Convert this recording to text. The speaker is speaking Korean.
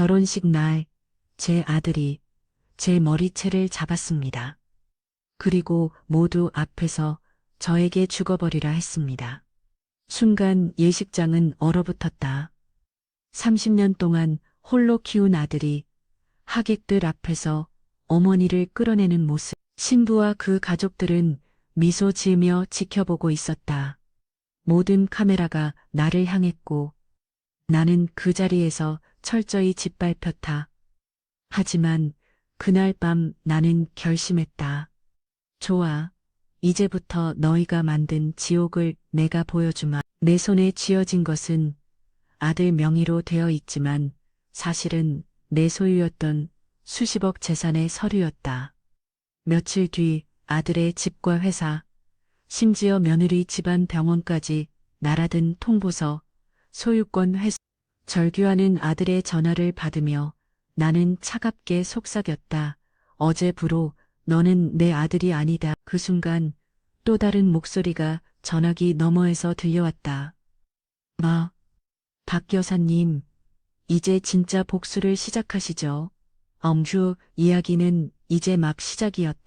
결혼식 날 제 아들이 제 머리채를 잡았습니다. 그리고 모두 앞에서 저에게 죽어버리라 했습니다. 순간 예식장은 얼어붙었다. 30년 동안 홀로 키운 아들이 하객들 앞에서 어머니를 끌어내는 모습. 신부와 그 가족들은 미소 지으며 지켜보고 있었다. 모든 카메라가 나를 향했고 나는 그 자리에서 철저히 짓밟혔다. 하지만 그날 밤 나는 결심했다. 좋아. 이제부터 너희가 만든 지옥을 내가 보여주마. 내 손에 쥐어진 것은 아들 명의로 되어 있지만 사실은 내 소유였던 수십억 재산의 서류였다. 며칠 뒤 아들의 집과 회사, 심지어 며느리 집안 병원까지 날아든 통보서, 소유권 회수, 절규하는 아들의 전화를 받으며 나는 차갑게 속삭였다. 어제부로 너는 내 아들이 아니다. 그 순간 또 다른 목소리가 전화기 너머에서 들려왔다. 마, 박 여사님, 이제 진짜 복수를 시작하시죠. 엄휴, 이야기는 이제 막 시작이었다.